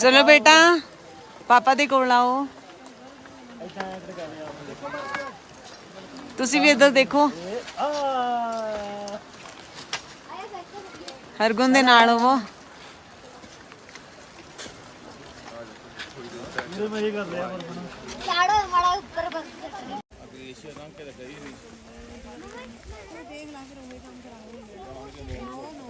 ਚਲੋ ਬੇਟਾ, ਪਾਪਾ ਦੇ ਕੋਲ ਆਓ। ਤੁਸੀਂ ਵੀ ਇੱਧਰ ਦੇਖੋ। ਹਰਗੁਣ ਦੇ ਨਾਲ ਹੋਵੋ। ਚਾੜੋ ਮਾੜਾ ਉੱਪਰ ਬਸ ਦੇਖ ਲਾਂ ਫਿਰ ਉਹ ਕੰਮ ਕਰਾਂਗੇ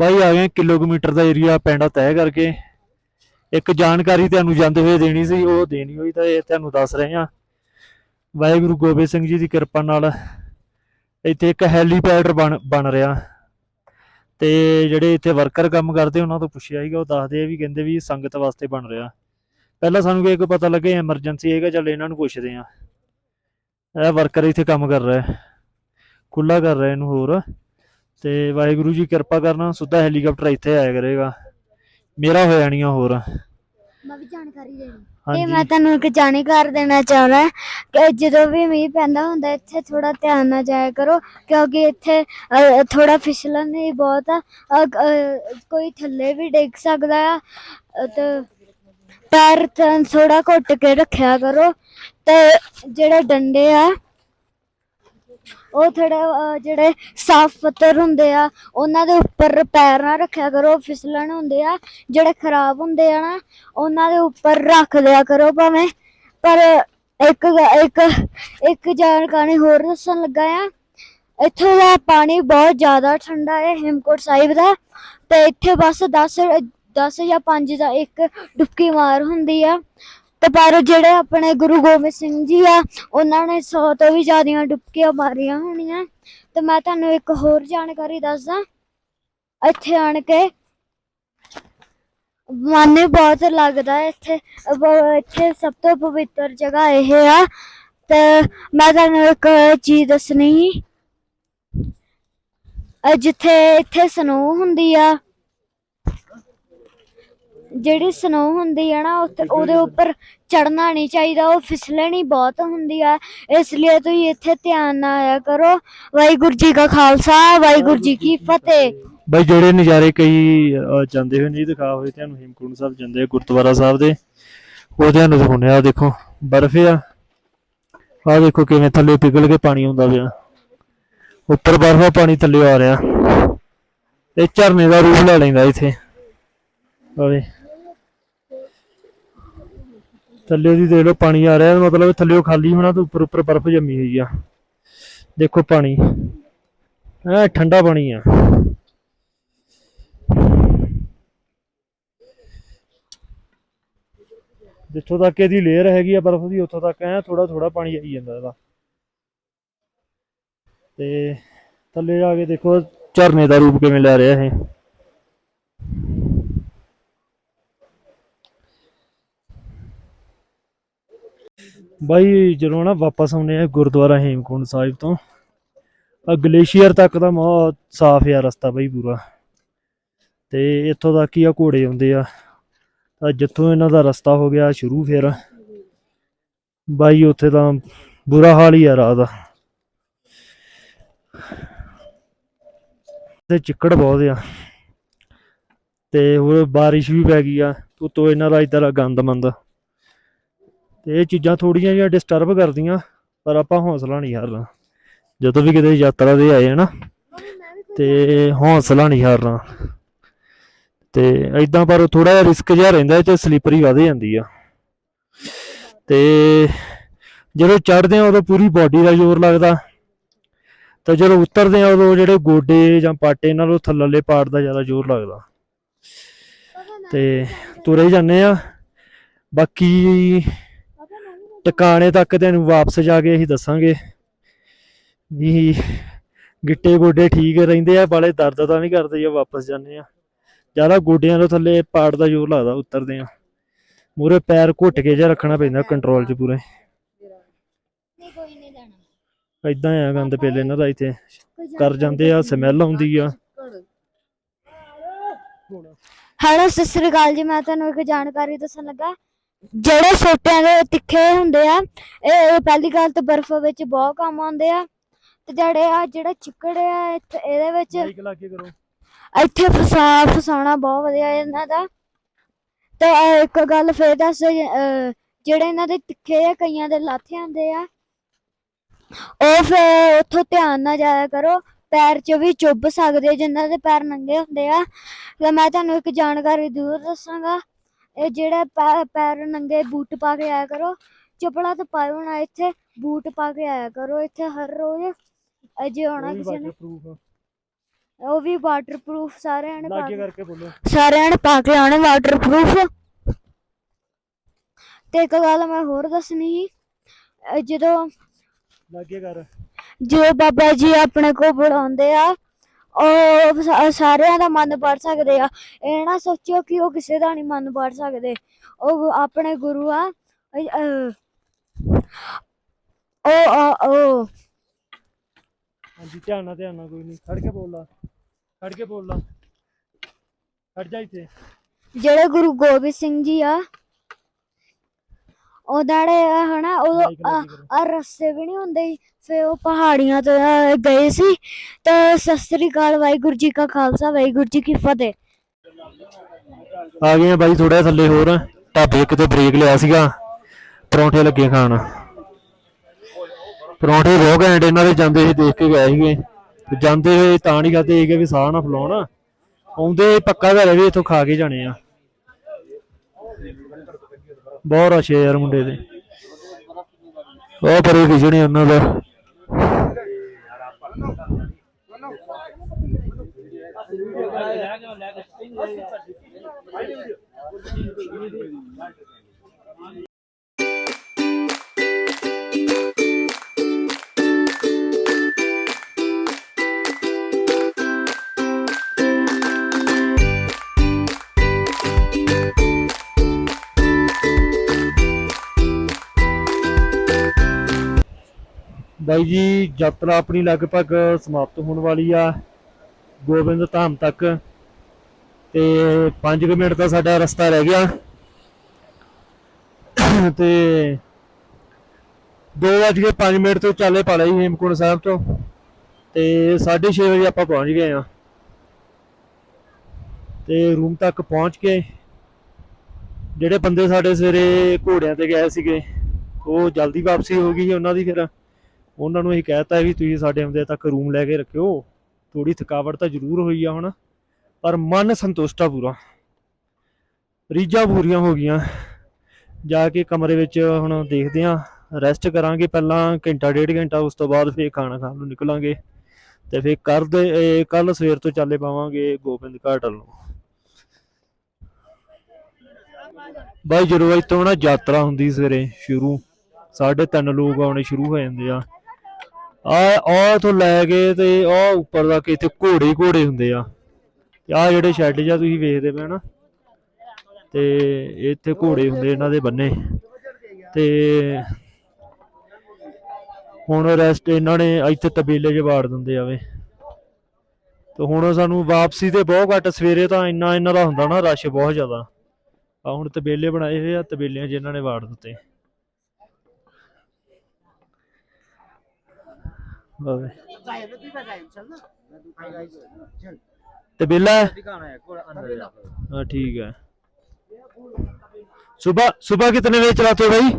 ਬਾਈ ਆ ਗਏ ਕਿਲੋਮੀਟਰ ਦਾ ਏਰੀਆ ਪਿੰਡ ਤੈਅ ਕਰਕੇ। ਇੱਕ ਜਾਣਕਾਰੀ ਤੁਹਾਨੂੰ ਜਾਂਦੇ ਹੋਏ ਦੇਣੀ ਸੀ, ਉਹ ਦੇਣੀ ਹੋਈ ਤਾਂ ਇਹ ਤੁਹਾਨੂੰ ਦੱਸ ਰਹੇ ਹਾਂ। ਵਾਹਿਗੁਰੂ ਗੋਬਿੰਦ ਸਿੰਘ ਜੀ ਦੀ ਕਿਰਪਾ ਨਾਲ ਇੱਥੇ ਇੱਕ ਹੈਲੀਪੈਡ ਬਣ ਬਣ ਰਿਹਾ। ਤੇ ਜਿਹੜੇ ਇੱਥੇ ਵਰਕਰ ਕੰਮ ਕਰਦੇ, ਉਹਨਾਂ ਤੋਂ ਪੁੱਛਿਆ ਸੀਗਾ, ਉਹ ਦੱਸਦੇ ਆ ਵੀ ਕਹਿੰਦੇ ਵੀ ਸੰਗਤ ਵਾਸਤੇ ਬਣ ਰਿਹਾ। ਪਹਿਲਾਂ ਸਾਨੂੰ ਕੋਈ ਪਤਾ ਲੱਗੇ ਐਮਰਜੈਂਸੀ ਹੈਗਾ, ਚੱਲ ਇਹਨਾਂ ਨੂੰ ਪੁੱਛਦੇ ਆ ਇਹ ਵਰਕਰ ਇੱਥੇ ਕੰਮ ਕਰ ਰਿਹਾ ਹੈ। ਖੁੱਲਾ ਕਰ ਰਿਹਾ ਇਹਨੂੰ ਹੋਰ। ਤੇ ਵਾਹਿਗੁਰੂ ਜੀ ਕਿਰਪਾ ਕਰਨਾ ਸਿੱਧਾ ਹੈਲੀਕਾਪਟਰ ਇੱਥੇ ਆਇਆ ਕਰੇਗਾ। ਮੇਰਾ ਹੋ ਜਾਣੀਆਂ ਹੋਰ। ਮੈਂ ਵੀ ਜਾਣਕਾਰੀ ਦੇਣੀ। ਤੇ ਮੈਂ ਤੁਹਾਨੂੰ ਇੱਕ ਜਾਣੀ ਕਰ ਦੇਣਾ ਚਾਹੁੰਦਾ ਕਿ ਜਦੋਂ ਵੀ ਮੀਂਹ ਪੈਂਦਾ ਹੁੰਦਾ ਇੱਥੇ ਥੋੜਾ ਧਿਆਨ ਨਾਲ ਜਾਇਆ ਕਰੋ ਕਿਉਂਕਿ ਇੱਥੇ ਥੋੜਾ ਫਿਸਲਣ ਹੀ ਬਹੁਤ ਆ। ਕੋਈ ਥੱਲੇ ਵੀ ਡਿੱਗ ਸਕਦਾ ਆ। ਤੇ ਪੈਰ ਥੋੜਾ ਘੁੱਟ ਕੇ ਰੱਖਿਆ ਕਰੋ। ਤੇ ਜਿਹੜੇ ਡੰਡੇ ਆ ਉਹ ਥੋੜਾ ਜਿਹੜੇ ਸਾਫ਼ ਪੱਤਰ ਹੁੰਦੇ ਆ, ਉਹਨਾਂ ਦੇ ਉੱਪਰ ਪੈਰ ਨਾ ਰੱਖਿਆ ਕਰੋ, ਫਿਸਲਣ ਹੁੰਦੇ ਆ, ਜਿਹੜੇ ਖਰਾਬ ਹੁੰਦੇ ਆ ਨਾ, ਉਹਨਾਂ ਦੇ ਉੱਪਰ ਰੱਖ ਲਿਆ ਕਰੋ ਭਾਵੇਂ। ਪਰ ਇੱਕ ਇੱਕ ਇੱਕ ਜਾਣਕਾਰੀ ਹੋਰ ਦੱਸਣ ਲੱਗਾ ਆ। ਇੱਥੋਂ ਦਾ ਪਾਣੀ ਬਹੁਤ ਜ਼ਿਆਦਾ ਠੰਡਾ ਹੈ, ਹੇਮਕੋਟ ਸਾਹਿਬ ਦਾ। ਤੇ ਇੱਥੇ ਬਸ 10 10 ਜਾਂ 5 ਦਾ ਇੱਕ ਡੁਬਕੀ ਮਾਰ ਹੁੰਦੀ ਆ। ਤੇ ਪਰ ਜਿਹੜੇ ਆਪਣੇ ਗੁਰੂ ਗੋਬਿੰਦ ਸਿੰਘ ਜੀ ਆ, ਉਹਨਾਂ ਨੇ 100 ਤੋਂ ਵੀ ਜ਼ਿਆਦੀਆਂ ਡੁਬਕੀਆਂ ਮਾਰੀਆਂ ਹੋਣੀਆਂ। ਤੇ ਮੈਂ ਤੁਹਾਨੂੰ ਇੱਕ ਹੋਰ ਜਾਣਕਾਰੀ ਦੱਸਦਾ। ਇੱਥੇ ਆਣ ਕੇ ਮਨ ਹੀ ਬਹੁਤ ਲੱਗਦਾ ਇੱਥੇ। ਬ- ਇੱਥੇ ਸਭ ਤੋਂ ਪਵਿੱਤਰ ਜਗ੍ਹਾ ਇਹ ਆ। ਤੇ ਮੈਂ ਤੁਹਾਨੂੰ ਇੱਕ ਚੀਜ਼ ਦੱਸਣੀ ਸੀ। ਜਿੱਥੇ ਇੱਥੇ ਸਨੋ ਹੁੰਦੀ ਆ ਜਿਹੜੀ ਸਨੋ ਹੁੰਦੀ ਆ ਨਾ ਉੱਤੇ ਉਹਦੇ ਉੱਪਰ ਚੜਨਾ ਨਹੀਂ ਚਾਹੀਦਾ ਉਹ ਫਿਸਲਣੀ ਬਹੁਤ ਹੁੰਦੀ ਆ। ਇਸ ਲਈ ਤੁਸੀਂ ਇੱਥੇ ਧਿਆਨ ਨਾਲ ਆਇਆ ਕਰੋ। ਵਾਹਿਗੁਰੂ ਜੀ ਕਾ ਖਾਲਸਾ ਵਾਹਿਗੁਰੂ ਜੀ ਕੀ ਫਤਿਹ। ਬਈ ਜਿਹੜੇ ਨਜ਼ਾਰੇ ਕਈ ਅਹ, ਜਾਂਦੇ ਹੋਏ ਨਹੀਂ ਦਿਖਾ ਹੋਏ ਤੁਹਾਨੂੰ ਹੇਮਕੁੰਟ ਸਾਹਿਬ ਜਾਂਦੇ ਆ ਗੁਰਦੁਆਰਾ ਸਾਹਿਬ ਦੇ। ਉਹ ਤੁਹਾਨੂੰ ਦਿਖਾਉਂਦੇ ਆ ਦੇਖੋ ਬਰਫ਼ ਆ। ਆ ਦੇਖੋ ਕਿਵੇਂ ਥੱਲੇ ਪਿਘਲ ਕੇ ਪਾਣੀ ਆਉਂਦਾ ਪਿਆ। ਉੱਪਰ ਬਰਫ਼ ਆ ਪਾਣੀ ਥੱਲੇ ਆ ਰਿਹਾ। ਇਹ ਝਰਨੇ ਦਾ ਰੂਪ ਲੈ ਲੈਂਦਾ ਇੱਥੇ। ਆਵੇ ਥੱਲੇ ਦੀ ਦੇਖ ਲਓ ਪਾਣੀ ਆ ਰਿਹਾ, ਮਤਲਬ ਥੱਲੇ ਖਾਲੀ ਹੋਣਾ ਤੇ ਉੱਪਰ ਉੱਪਰ ਬਰਫ਼ ਜੰਮੀ ਹੋਈ ਆ। ਦੇਖੋ ਪਾਣੀ, ਐ ਠੰਡਾ ਪਾਣੀ ਆ। ਜਿੱਥੋਂ ਤੱਕ ਇਹਦੀ ਲੇਅਰ ਹੈਗੀ ਆ ਬਰਫ਼ ਦੀ, ਉੱਥੋਂ ਤੱਕ ਐ ਥੋੜਾ ਥੋੜਾ ਪਾਣੀ ਆਈ ਜਾਂਦਾ ਇਹਦਾ। ਤੇ ਥੱਲੇ ਜਾ ਕੇ ਦੇਖੋ ਝਰਨੇ ਦਾ ਰੂਪ ਕਿਵੇਂ ਲੈ ਰਿਹਾ ਇਹ। ਬਾਈ ਜਦੋਂ ਨਾ ਵਾਪਸ ਆਉਂਦੇ ਆ ਗੁਰਦੁਆਰਾ ਹੇਮਕੁੰਡ ਸਾਹਿਬ ਤੋਂ ਆ ਗਲੇਸ਼ੀਅਰ ਤੱਕ ਦਾ ਬਹੁਤ ਸਾਫ਼ ਆ ਰਸਤਾ ਬਾਈ ਪੂਰਾ। ਤੇ ਇੱਥੋਂ ਤੱਕ ਹੀ ਆ ਘੋੜੇ ਆਉਂਦੇ ਆ। ਤਾਂ ਜਿੱਥੋਂ ਇਹਨਾਂ ਦਾ ਰਸਤਾ ਹੋ ਗਿਆ ਸ਼ੁਰੂ ਫਿਰ। ਬਾਈ ਉੱਥੇ ਤਾਂ ਬੁਰਾ ਹਾਲ ਹੀ ਆ ਰਾਹ ਦਾ। ਤੇ ਚਿੱਕੜ ਬਹੁਤ ਆ। ਤੇ ਹੋਰ ਬਾਰਿਸ਼ ਵੀ ਪੈ ਗਈ ਆ। ਉਤੋਂ ਇਹਨਾਂ ਦਾ ਇਦਾਂ ਦਾ ਗੰਦ ਮੰਦ। ਤੇ ਇਹ ਚੀਜ਼ਾਂ ਥੋੜੀਆਂ ਜਿਹੀਆਂ ਡਿਸਟਰਬ ਕਰਦੀਆਂ, ਪਰ ਆਪਾਂ ਹੌਸਲਾ ਨਹੀਂ ਹਾਰਨਾ। ਜਦੋਂ ਵੀ ਕਿਤੇ ਯਾਤਰਾ ਦੇ ਆਏ ਹਨਾ, ਤੇ ਹੌਸਲਾ ਨਹੀਂ ਹਾਰਨਾ। ਤੇ ਐਦਾਂ ਪਰ ਥੋੜਾ ਜਿਹਾ ਰਿਸਕ ਜਿਹਾ ਰਹਿੰਦਾ ਇਹ ਸਲੀਪਰੀ ਸਲਿੱਪਰੀ ਵਧ ਜਾਂਦੀ ਆ। ਤੇ ਜਦੋਂ ਚੜ੍ਹਦੇ ਆ ਉਦੋਂ ਪੂਰੀ ਬਾਡੀ ਦਾ ਜ਼ੋਰ ਲੱਗਦਾ। ਤੇ ਜਦੋਂ ਉਤਰਦੇ ਆ ਉਦੋਂ ਜਿਹੜੇ ਗੋਡੇ ਜਾਂ ਪਾਟੇ ਇਹਨਾਂ ਨੂੰ ਥੱਲਲੇ ਪਾਰਟ ਦਾ ਜ਼ਿਆਦਾ ਜ਼ੋਰ ਲੱਗਦਾ। ਤੇ ਤੁਰੇ ਜਾਂਦੇ ਆ ਬਾਕੀ ਟਿਕਾਣੇ ਤੱਕ ਤੈਨੂੰ ਵਾਪਸ ਜਾ ਕੇ ਅਸੀਂ ਦੱਸਾਂਗੇ ਵੀ ਗਿੱਟੇ ਗੋਡੇ ਠੀਕ ਰਹਿੰਦੇ ਆ ਬਾਲੇ ਦਰਦ ਤਾਂ ਨਹੀਂ ਕਰਦੇ ਜੇ ਵਾਪਸ ਜਾਂਦੇ ਆ। ਜ਼ਿਆਦਾ ਗੋਡਿਆਂ ਤੋਂ ਥੱਲੇ ਪਾੜ ਦਾ ਜ਼ੋਰ ਲੱਗਦਾ ਉਤਰਦੇ ਆ। ਮੂਰੇ ਪੈਰ ਘੁੱਟ ਕੇ ਜਿਹਾ ਰੱਖਣਾ ਪੈਂਦਾ ਕੰਟਰੋਲ 'ਚ ਪੂਰੇ। ਇਦਾਂ ਆ ਗੰਦ ਪੇਲੇ ਇਹਨਾਂ ਦਾ ਇੱਥੇ। ਕਰ ਜਾਂਦੇ ਆ ਸਮੈਲ ਆਉਂਦੀ ਆ। ਹੈਲੋ ਸਤਿ ਸ੍ਰੀ ਅਕਾਲ ਜੀ ਮੈਂ ਤੁਹਾਨੂੰ ਇੱਕ ਜਾਣਕਾਰੀ ਦੱਸਣ ਲੱਗਾ। ਜਿਹੜੇ ਸੋਟਿਆਂ ਦੇ ਤਿੱਖੇ ਹੁੰਦੇ ਆ ਇਹ ਇਹ ਪਹਿਲੀ ਗੱਲ ਤਾਂ ਬਰਫ਼ ਵਿੱਚ ਬਹੁਤ ਕੰਮ ਆਉਂਦੇ ਆ। ਤੇ ਜਿਹੜੇ ਆ ਜਿਹੜਾ ਚਿੱਕੜ ਆ ਇੱਥੇ ਇਹਦੇ ਵਿੱਚ ਮਾਈਕ ਲਾ ਕੇ ਕਰੋ। ਇੱਥੇ ਫਸਾ ਫਸਾਉਣਾ ਬਹੁਤ ਵਧੀਆ ਇਹਨਾਂ ਦਾ। ਤੇ ਅਹ, ਇੱਕ ਗੱਲ ਫੇਰ ਦੱਸ ਅਹ, ਜਿਹੜੇ ਇਹਨਾਂ ਦੇ ਤਿੱਖੇ ਆ ਕਈਆਂ ਦੇ ਲਾਥੇ ਆਉਂਦੇ ਆ। ਉਹ ਫੇਰ ਉੱਥੋਂ ਧਿਆਨ ਨਾਲ ਜਾਇਆ ਕਰੋ। ਪੈਰ 'ਚ ਵੀ ਚੁੱਭ ਸਕਦੇ ਜਿਨ੍ਹਾਂ ਦੇ ਪੈਰ ਨੰਗੇ ਹੁੰਦੇ ਆ। ਤੇ ਮੈਂ ਤੁਹਾਨੂੰ ਇੱਕ ਜਾਣਕਾਰੀ ਦੂਰ ਦੱਸਾਂਗਾ। ਇਹ ਜਿਹੜਾ ਪੈ- ਪੈਰ ਨੰਗੇ ਬੂਟ ਪਾ ਕੇ ਆਇਆ ਕਰੋ ਚੱਪਲਾਂ ਤਾਂ ਪਾਇਓ ਨਾ ਇੱਥੇ ਬੂਟ ਪਾ ਕੇ ਆਇਆ ਕਰੋ ਇੱਥੇ ਹਰ ਰੋਜ਼ ਅਹ ਜੇ ਆਉਣਾ ਕਿਸੇ ਨੇ। ਪ੍ਰੂਫ ਉਹ ਵੀ ਵਾਟਰਪ੍ਰੂਫ ਸਾਰਿਆਂ ਨੇ ਪਾ ਲਾਗੇ ਕੇ ਕਰਕੇ ਬੋਲੋ। ਸਾਰਿਆਂ ਨੇ ਪਾ ਕੇ ਆਉਣੇ ਵਾਟਰਪ੍ਰੂਫ ਤੇ ਇੱਕ ਗੱਲ ਮੈਂ ਹੋਰ ਦੱਸਣੀ ਸੀ ਅਹ ਜਦੋਂ ਲਾਗੇ ਕਰ। ਜੋ ਬਾਬਾ ਜੀ ਆਪਣੇ ਕੋ ਬੁਲਾਉਂਦੇ ਆ ਉਹ ਸਾ- ਸਾਰਿਆਂ ਦਾ ਮਨ ਪੜ ਸਕਦੇ ਆ। ਇਹ ਨਾ ਸੋਚਿਓ ਕਿ ਉਹ ਕਿਸੇ ਦਾ ਨਹੀਂ ਮਨ ਪੜ ਸਕਦੇ। ਉਹ ਆਪਣੇ ਗੁਰੂ ਆ। ਅਹ, ਅਹ, ਉਹ ਹਾਂਜੀ ਧਿਆਨ ਨਾਲ ਧਿਆਨ ਨਾਲ ਕੋਈ ਨਹੀਂ ਖੜ ਕੇ ਬੋਲ ਲਾ। ਖੜ ਕੇ ਬੋਲ ਲਾ। ਖੜ ਜਾ ਇੱਥੇ। ਜਿਹੜੇ ਗੁਰੂ ਗੋਬਿੰਦ ਸਿੰਘ ਜੀ ਆ ਉਹ ਜਿਹੜੇ ਆ ਹਨਾ ਉਹ। ਆ ਰਸਤੇ ਵੀ ਨਹੀਂ ਹੁੰਦੇ ਸੀ, ਫਿਰ ਉਹ ਪਹਾੜੀਆਂ ਤੋਂ ਅਹ, ਗਏ ਸੀ। ਤੇ ਸਤਿ ਸ੍ਰੀ ਅਕਾਲ ਵਾਹਿਗੁਰੂ ਜੀ ਕਾ ਖਾਲਸਾ ਵਾਹਿਗੁਰੂ ਜੀ ਕੀ ਫਤਿਹ। ਆ ਗਏ ਆ ਬਾਈ ਥੋੜਾ ਥੱਲੇ ਹੋਰ। ਢਾਬੇ ਕਿਤੇ ਬ੍ਰੇਕ ਲਿਆ ਸੀਗਾ। ਪਰੌਂਠੇ ਲੱਗੇ ਖਾਣ। ਪਰੌਂਠੇ ਬਹੁਤ ਘੈਂਟ ਇਹਨਾਂ ਦੇ ਜਾਂਦੇ ਸੀ ਦੇਖ ਕੇ ਗਏ ਸੀਗੇ। ਤੇ ਜਾਂਦੇ ਹੋਏ ਤਾਂ ਨਹੀਂ ਖਾਦੇ ਸੀਗੇ ਵੀ ਸਾਹ ਨਾ ਫਲਾਉਣ। ਆਉਂਦੇ ਪੱਕਾ ਘਰੇ ਵੀ ਇੱਥੋਂ ਖਾ ਕੇ ਜਾਣੇ ਆ। ਬਹੁਤ ਰਸ਼ ਹੈ ਯਾਰ ਮੁੰਡੇ ਦੇ। ਉਹ ਪਰੇ ਵਿਜਣੇ ਉਹਨਾਂ ਦਾ। ਬਾਈ ਜੀ, ਯਾਤਰਾ ਆਪਣੀ ਲਗਭਗ ਸਮਾਪਤ ਹੋਣ ਵਾਲੀ ਆ। ਗੋਬਿੰਦ ਧਾਮ ਤੱਕ। ਤੇ 5 ਮਿੰਟ ਦਾ ਸਾਡਾ ਰਸਤਾ ਰਹਿ ਗਿਆ। ਤੇ 2:05 ਮਿੰਟ ਤੋਂ ਚਾਲੇ ਪਾ ਲਈ ਹੇਮਕੁੰਟ ਸਾਹਿਬ ਤੋਂ। ਤੇ 6:30 ਵਜੇ ਆਪਾਂ ਪਹੁੰਚ ਗਏ ਆ। ਤੇ ਰੂਮ ਤੱਕ ਪਹੁੰਚ ਕੇ ਜਿਹੜੇ ਬੰਦੇ ਸਾਡੇ ਸਵੇਰੇ ਘੋੜਿਆਂ ਤੇ ਗਏ ਸੀਗੇ, ਉਹ ਜਲਦੀ ਵਾਪਸੀ ਹੋ ਗਈ ਸੀ ਉਹਨਾਂ ਦੀ ਫਿਰ। ਉਹਨਾਂ ਨੂੰ ਅਸੀਂ ਕਹਿਤਾ ਵੀ ਤੁਸੀਂ ਸਾਡੇ ਆਉਂਦੇ ਤੱਕ ਰੂਮ ਲੈ ਕੇ ਰੱਖਿਓ। ਥੋੜੀ ਥਕਾਵਟ ਤਾਂ ਜ਼ਰੂਰ ਹੋਈ ਆ ਹੁਣ, ਪਰ ਮਨ ਸੰਤੁਸ਼ਟ ਆ ਪੂਰਾ। ਰੀਝਾਂ ਪੂਰੀਆਂ ਹੋ ਗਈਆਂ। ਜਾ ਕੇ ਕਮਰੇ ਵਿੱਚ ਹੁਣ ਦੇਖਦੇ ਆ ਰੈਸਟ ਕਰਾਂਗੇ ਪਹਿਲਾਂ ਘੰਟਾ, ਡੇਢ ਘੰਟਾ, ਉਸ ਤੋਂ ਬਾਅਦ ਫੇਰ ਖਾਣਾ ਖਾਣ ਨੂੰ ਨਿਕਲਾਂਗੇ। ਤੇ ਫੇਰ ਕਰਦੇ ਕੱਲ ਸਵੇਰ ਤੋਂ ਚੱਲੇ ਪਾਵਾਂਗੇ ਗੋਬਿੰਦ ਘਾਟ ਵੱਲੋਂ। ਬਾਈ ਜਦੋਂ ਇੱਥੋਂ ਨਾ ਯਾਤਰਾ ਹੁੰਦੀ ਸਵੇਰੇ ਸ਼ੁਰੂ, ਸਾਢੇ ਤਿੰਨ ਲੋਕ ਆਉਣੇ ਸ਼ੁਰੂ ਹੋ ਜਾਂਦੇ ਆ। ਆ ਆ ਤੋਂ ਲੈ ਕੇ ਤੇ ਆ ਉੱਪਰ ਤੱਕ ਇੱਥੇ ਘੋੜੇ ਘੋੜੇ ਹੁੰਦੇ ਆ। ਤੇ ਆ ਜਿਹੜੇ ਸ਼ੈੱਡ ਜਾਂ ਤੁਸੀਂ ਵੇਖਦੇ ਪਏ ਨਾ, ਤੇ ਇੱਥੇ ਘੋੜੇ ਹੁੰਦੇ ਇਹਨਾਂ ਦੇ ਬੰਨੇ। ਤੇ ਹੁਣ ਰੈਸਟ ਇਹਨਾਂ ਨੇ ਇੱਥੇ ਤਬੇਲੇ 'ਚ ਵਾੜ ਦਿੰਦੇ ਆਵੇ ਤੇ ਹੁਣ ਸਾਨੂੰ ਵਾਪਸੀ ਤੇ ਬਹੁਤ ਘੱਟ ਸਵੇਰੇ ਤਾਂ ਇੰਨਾ ਇਹਨਾਂ ਦਾ ਹੁੰਦਾ ਨਾ, ਰਸ਼ ਬਹੁਤ ਜ਼ਿਆਦਾ। ਆ ਹੁਣ ਤਬੇਲੇ ਬਣਾਏ ਹੋਏ ਆ, ਤਬੇਲਿਆਂ 'ਚ ਇਹਨਾਂ ਨੇ ਵਾੜ ਦਿੱਤੇ। ਆਵੇ। ਤੇ ਬਿੱਲਾ हाँ ठीक है सुबह सुबह कितने बजे चलाते हो भाई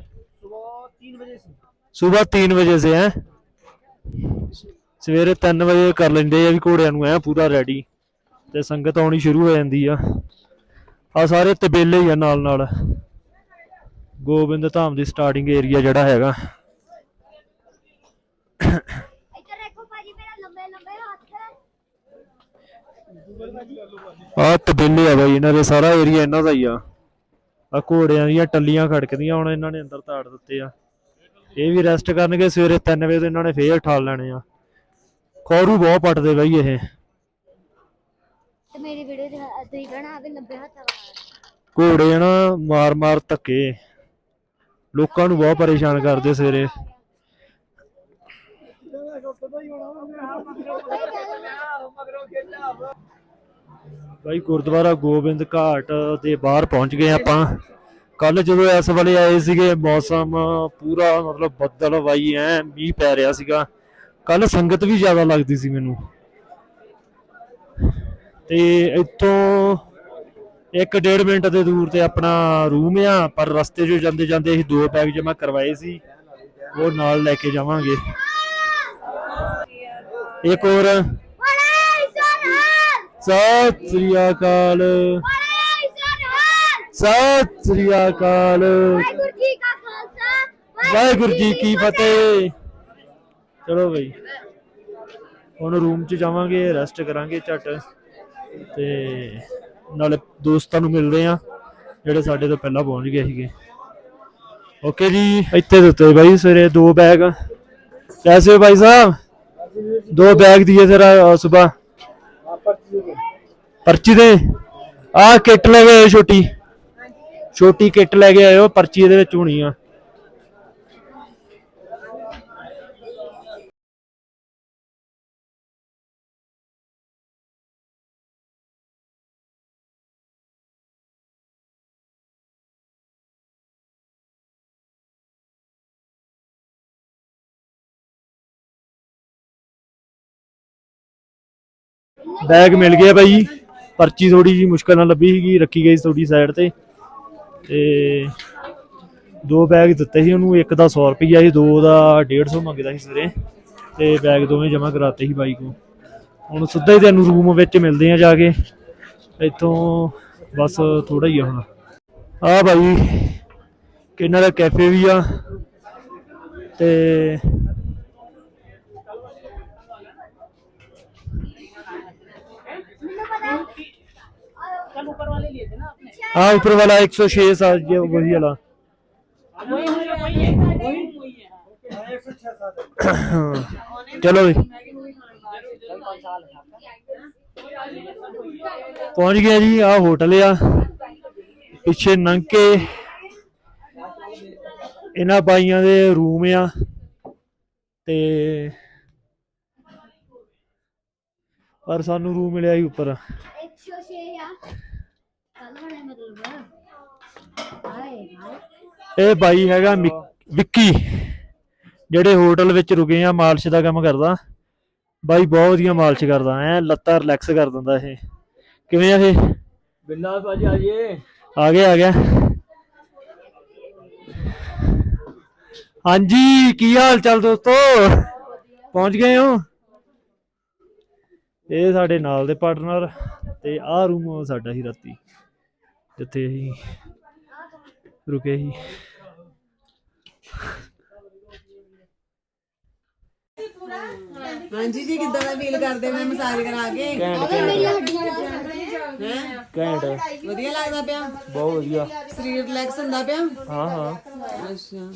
ਸੁਬਹ 3 ਵਜੇ ਸੇ ਹੈ ਸਵੇਰੇ 3 ਵਜੇ ਕਰ ਲੈਂਦੇ ਆ ਵੀ ਘੋੜਿਆਂ ਨੂੰ ਐ ਪੂਰਾ ਰੈਡੀ ਤੇ ਸੰਗਤ ਆਉਣੀ ਸ਼ੁਰੂ ਹੋ ਜਾਂਦੀ ਆ ਆ ਸਾਰੇ ਤਬੇਲੇ ਹੀ ਆ ਨਾਲ ਨਾਲ ਗੋਬਿੰਦ ਧਾਮ ਦੀ ਸਟਾਰਟਿੰਗ ਏਰੀਆ ਜਿਹੜਾ ਹੈਗਾ ਆ ਤਬੇਲੇ ਆ ਬਾਈ ਇਹਨਾਂ ਦੇ ਸਾਰਾ ਏਰੀਆ ਇਹਨਾਂ ਦਾ ਹੀ ਆ। ਆ ਘੋੜਿਆਂ ਦੀਆਂ ਟੱਲੀਆਂ ਖੜਕਦੀਆਂ ਹੁਣ ਇਹਨਾਂ ਨੇ ਅੰਦਰ ਤਾੜ ਦਿੱਤੇ ਆ। ਇਹ ਵੀ ਰੈਸਟ ਕਰਨਗੇ ਸਵੇਰੇ 3 ਵਜੇ ਤੋਂ ਇਹਨਾਂ ਨੇ ਫੇਰ ਠਾਲ ਲੈਣੇ ਆ। ਖੌਰੂ ਬਹੁਤ ਪੱਟਦੇ ਬਾਈ ਇਹ। ਤੇ ਮੇਰੀ ਵੀਡੀਓ ਦੇ ਤੁਸੀਂ ਕਹਣਾ ਵੀ ਲੰਬੇ ਹੱਥ ਵਾਲਾ ਘੋੜੇ ਨਾ ਮਾਰ ਮਾਰ ਧੱਕੇ। ਲੋਕਾਂ ਨੂੰ ਬਹੁਤ ਪਰੇਸ਼ਾਨ ਕਰਦੇ ਸਵੇਰੇ। ਬਾਈ ਗੁਰਦੁਆਰਾ ਗੋਬਿੰਦ ਘਾਟ ਦੇ ਬਾਹਰ ਪਹੁੰਚ ਗਏ ਆਪਾਂ। ਕੱਲ ਜਦੋਂ ਇਸ ਵੇਲੇ ਆਏ ਸੀਗੇ, ਮੌਸਮ ਪੂਰਾ ਮਤਲਬ ਬੱਦਲ ਵਾਈ ਐ, ਮੀਂਹ ਪੈ ਰਿਹਾ ਸੀਗਾ। ਕੱਲ ਸੰਗਤ ਵੀ ਜ਼ਿਆਦਾ ਲੱਗਦੀ ਸੀ ਮੈਨੂੰ। ਤੇ ਇੱਥੋਂ ਇੱਕ ਡੇਢ ਮਿੰਟ ਦੇ ਦੂਰ ਤੇ ਆਪਣਾ ਰੂਮ ਆ, ਪਰ ਰਸਤੇ 'ਚ ਜਾਂਦੇ ਜਾਂਦੇ ਅਸੀਂ ਦੋ ਬੈਗ ਜਮਾ ਕਰਵਾਏ ਸੀ। ਉਹ ਨਾਲ ਲੈ ਕੇ ਜਾਵਾਂਗੇ। ਇੱਕ ਹੋਰ ਸਤਿ ਸ੍ਰੀ ਅਕਾਲ। ਸਤਿ ਸ੍ਰੀ ਅਕਾਲ। ਵਾਹਿਗੁਰੂ ਜੀ ਕੀ ਫਤਿਹ। ਚਲੋ ਬਈ ਹੁਣ ਰੂਮ 'ਚ ਜਾਵਾਂਗੇ ਰੈਸਟ ਕਰਾਂਗੇ ਝਟ। ਤੇ ਨਾਲੇ ਦੋਸਤਾਂ ਨੂੰ ਮਿਲਦੇ ਆ ਜਿਹੜੇ ਸਾਡੇ ਤੋਂ ਪਹਿਲਾਂ ਪਹੁੰਚ ਗਏ ਸੀਗੇ। ਓਕੇ ਜੀ। ਇੱਥੇ ਦਿੱਤੇ ਬਾਈ ਸਵੇਰੇ ਦੋ ਬੈਗ। ਕੈਸੇ ਭਾਈ ਸਾਹਿਬ? ਦੋ ਬੈਗ ਦਿਏ ਜਰਾ ਸਵੇਰ ਪਰਚੀ ਦੇ? ਆਹ ਕਿੱਟ ਲੈ ਗਏ ਛੋਟੀ। ਛੋਟੀ ਕਿੱਟ ਲੈ ਕੇ ਆਇਓ, ਪਰਚੀ ਇਹਦੇ ਵਿੱਚ ਹੋਣੀ ਆ। ਬੈਗ ਮਿਲ ਗਿਆ ਭਾਈ ਪਰਚੀ ਥੋੜੀ ਜੀ ਮੁਸ਼ਕਲ ਨਾਲ ਲੱਭੀ ਸੀਗੀ, ਰੱਖੀ ਗਈ ਸੀ ਥੋੜੀ ਸਾਈਡ ਤੇ। ਤੇ ਦੋ ਬੈਗ ਦਿੱਤੇ ਸੀ ਉਹਨੂੰ, ਇੱਕ ਦਾ 100 ਰੁਪਈਆ ਸੀ, ਦੋ ਦਾ 150 ਮੰਗਦਾ ਸੀ ਸਵੇਰੇ। ਤੇ ਬੈਗ ਦੋਵੇਂ ਜਮ੍ਹਾਂ ਕਰਾਤੇ ਸੀ ਬਾਈ ਕੋ ਹੁਣ ਸਿੱਧਾ ਹੀ ਤੈਨੂੰ ਰੂਮ ਵਿੱਚ ਮਿਲਦੇ ਆ ਜਾ ਕੇ। ਇੱਥੋਂ ਬਸ ਥੋੜਾ ਹੀ ਆ ਹੁਣ। ਆ ਬਾਈ, ਕਿੰਨਾ ਦਾ ਕੈਫੇ ਵੀ ਆ। ਤੇ हाँ ऊपर वाला 106 साल ये वही वाला चलो भाई ਪਹੁੰਚ ਗਿਆ ਜੀ ਆ ਹੋਟਲ ਆ ਪਿੱਛੇ ਲੰਘ ਕੇ ਇਹਨਾਂ ਬਾਈਆਂ ਦੇ ਰੂਮ ਆ ਤੇ ਪਰ ਸਾਨੂੰ ਰੂਮ ਮਿਲਿਆ ਹੀ ਉੱਪਰ 106 ਆ ਇਹ ਬਾਈ ਹੈਗਾ ਮਿਕ- ਵਿੱਕੀ ਜਿਹੜੇ ਹੋਟਲ ਵਿੱਚ ਰੁਕੇ ਆ ਮਾਲਿਸ਼ ਦਾ ਕੰਮ ਕਰਦਾ। ਬਾਈ ਬਹੁਤ ਵਧੀਆ ਮਾਲਿਸ਼ ਕਰਦਾ ਐ ਲੱਤਾਂ ਰਿਲੈਕਸ ਕਰ ਦਿੰਦਾ ਇਹ। ਕਿਵੇਂ ਆ ਇਹ? ਬਿੱਲਾ ਭਾਜੀ ਆਈਏ ਆ ਗਿਆ ਆ ਗਿਆ। ਹਾਂਜੀ ਕੀ ਹਾਲ ਚਾਲ ਦੋਸਤੋ? ਪਹੁੰਚ ਗਏ ਹੋ? ਇਹ ਸਾਡੇ ਨਾਲ ਦੇ ਪਾਰਟਨਰ ਤੇ ਆਹ ਰੂਮ ਸਾਡਾ ਹੀ ਰਾਤੀ। ਜਿੱਥੇ ਅਸੀਂ ਰੁਕੇ ਸੀ। ਹਾਂਜੀ ਜੀ ਕਿੱਦਾਂ ਦਾ ਫੀਲ ਕਰਦੇ ਮੈਂ ਮਸਾਜ ਕਰਾ ਕੇ? ਘੈਂਟ ਵਧੀਆ ਲੱਗਦਾ ਪਿਆ? ਬਹੁਤ ਵਧੀਆ। ਸਰੀਰ ਰਿਲੈਕਸ ਹੁੰਦਾ ਪਿਆ? ਹਾਂ ਹਾਂ। ਅੱਛਾ।